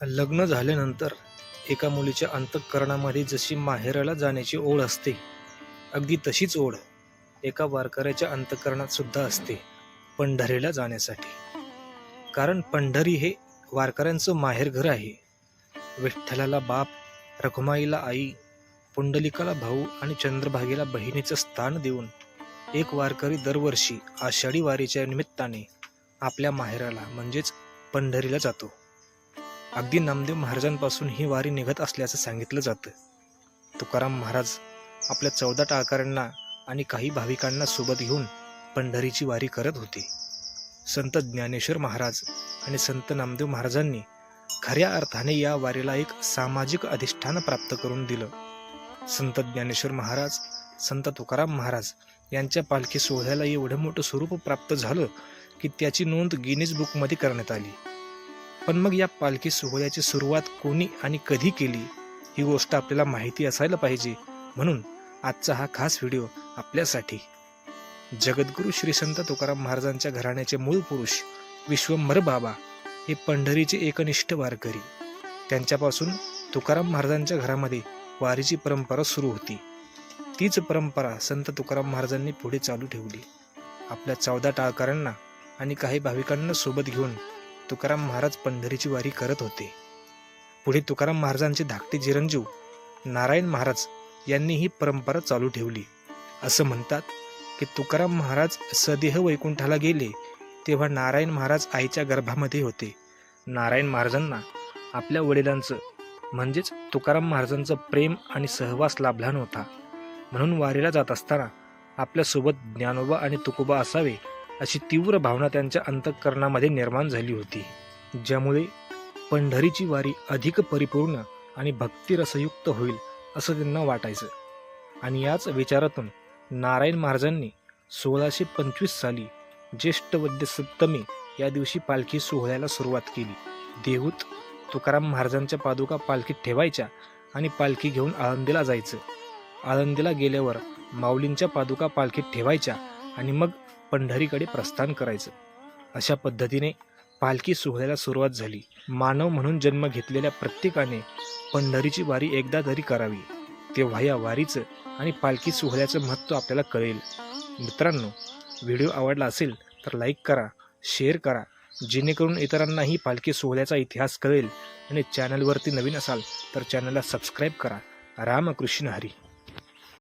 लग्न झाल्यानंतर एका मुलीच्या अंतःकरणामध्ये जशी माहेराला जाण्याची ओढ असते अगदी तशीच ओढ एका वारकऱ्याच्या अंतःकरणात सुद्धा असते पंढरीला जाण्यासाठी. कारण पंढरी हे वारकऱ्यांचं माहेरघर आहे. विठ्ठलाला बाप रखुमाईला आई पुंडलिकाला भाऊ आणि चंद्रभागेला बहिणीचं स्थान देऊन एक वारकरी दरवर्षी आषाढी वारीच्या निमित्ताने आपल्या माहेराला म्हणजेच पंढरीला जातो. अगदी नामदेव महाराजांपासून ही वारी निघत असल्याचं सांगितलं जातं. तुकाराम महाराज आपल्या चौदा टाळकऱ्यांना आणि काही भाविकांना सोबत घेऊन पंढरीची वारी करत होते. संत ज्ञानेश्वर महाराज आणि संत नामदेव महाराजांनी खऱ्या अर्थाने या वारीला एक सामाजिक अधिष्ठान प्राप्त करून दिलं. संत ज्ञानेश्वर महाराज संत तुकाराम महाराज यांच्या पालखी सोहळ्याला एवढं मोठं स्वरूप प्राप्त झालं की त्याची नोंद गिनीज बुकमध्ये करण्यात आली. पण मग या पालखी सोहळ्याची सुरुवात कोणी आणि कधी केली? ही गोष्ट आपल्याला माहिती असायला पाहिजे. म्हणून आजचा हा खास व्हिडिओ आपल्यासाठी. जगद्गुरू श्री संत तुकाराम महाराजांच्या घराण्याचे मूळ पुरुष विश्वंभर बाबा हे पंढरीचे एकनिष्ठ वारकरी. त्यांच्यापासून तुकाराम महाराजांच्या घरामध्ये वारीची परंपरा सुरू होती. तीच परंपरा संत तुकाराम महाराजांनी पुढे चालू ठेवली. आपल्या चौदा टाळकारांना आणि काही भाविकांना सोबत घेऊन तुकाराम महाराज पंढरीची वारी करत होते. पुढे तुकाराम महाराजांचे धाकटे चिरंजीव नारायण महाराज यांनी ही परंपरा चालू ठेवली. असं म्हणतात की तुकाराम महाराज सदेह वैकुंठाला गेले तेव्हा नारायण महाराज आईच्या गर्भामध्ये होते. नारायण महाराजांना आपल्या वडिलांचं म्हणजेच तुकाराम महाराजांचं प्रेम आणि सहवास लाभला नव्हता. म्हणून वारीला जात असताना आपल्यासोबत ज्ञानोबा आणि तुकोबा असावे अशी तीव्र भावना त्यांच्या अंतःकरणामध्ये निर्माण झाली होती ज्यामुळे पंढरीची वारी अधिक परिपूर्ण आणि भक्तिरसयुक्त होईल असं त्यांना वाटायचं. आणि याच विचारातून नारायण महाराजांनी सोळाशे पंचवीस साली ज्येष्ठ वद्य सप्तमी या दिवशी पालखी सोहळ्याला सुरुवात केली. देहूत तुकाराम महाराजांच्या पादुका पालखीत ठेवायच्या आणि पालखी घेऊन आळंदीला जायचं. आळंदीला गेल्यावर माऊलींच्या पादुका पालखीत ठेवायच्या आणि मग पंढरीकडे प्रस्थान करायचं. अशा पद्धतीने पालखी सोहळ्याला सुरुवात झाली. मानव म्हणून जन्म घेतलेल्या प्रत्येकाने पंढरीची वारी एकदा तरी करावी. तेव्हा या वारीचं आणि पालखी सोहळ्याचं महत्त्व आपल्याला कळेल. मित्रांनो व्हिडिओ आवडला असेल तर लाईक करा शेअर करा जेणेकरून इतरांनाही पालखी सोहळ्याचा इतिहास कळेल. आणि चॅनलवरती नवीन असाल तर चॅनलला सबस्क्राईब करा. रामकृष्ण हरी.